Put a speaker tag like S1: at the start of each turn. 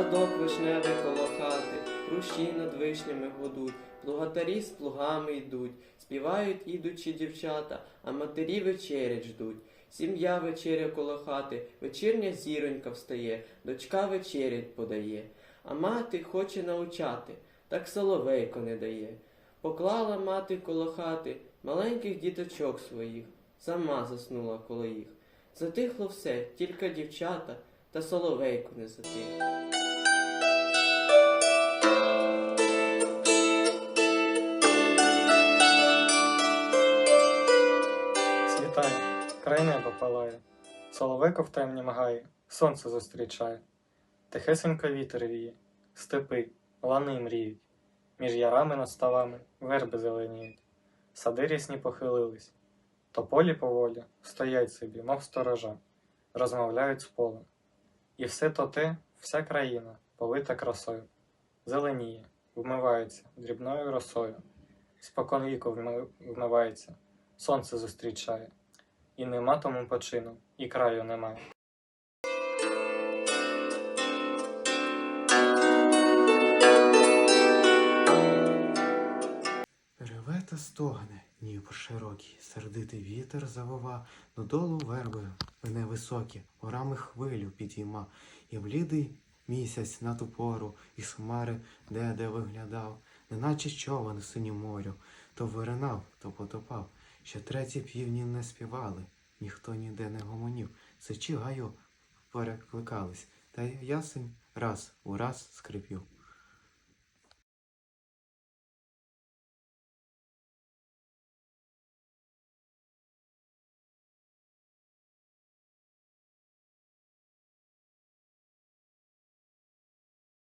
S1: Садок вишневий коло хати, хрущі над вишнями гудуть, плугатарі з плугами йдуть, співають ідучі дівчата, а матері вечерять ждуть. Сім'я вечеря коло хати, вечірня зіронька встає, дочка вечерять подає, а мати хоче научати, так соловейко не дає. Поклала мати коло хати маленьких діточок своїх, сама заснула коло їх. Затихло все, тільки дівчата, та соловейко не затих.
S2: Світає, край неба палає, соловейко в темні мгає, сонце зустрічає. Тихесенько вітер віє, степи, лани мріють, між ярами над ставами верби зеленіють, сади рясні похилились, тополі поволі стоять собі, мов сторожа, розмовляють з полем. І все то те, вся країна, повита красою, зеленіє, вмивається дрібною росою, спокон віку вмивається, сонце зустрічає. І нема тому почину, і краю немає.
S3: Реве та стогне, Дніпр широкий, сердитий вітер завова, додолу верби мене високі, горами хвилю підійма, і блідий місяць на ту пору, і хмари де-де виглядав, неначе човен в морю, то виринав, то потопав, ще треті півні не співали, ніхто ніде не гомонів, сичі гаю перекликались, та й ясень раз у раз скрипів.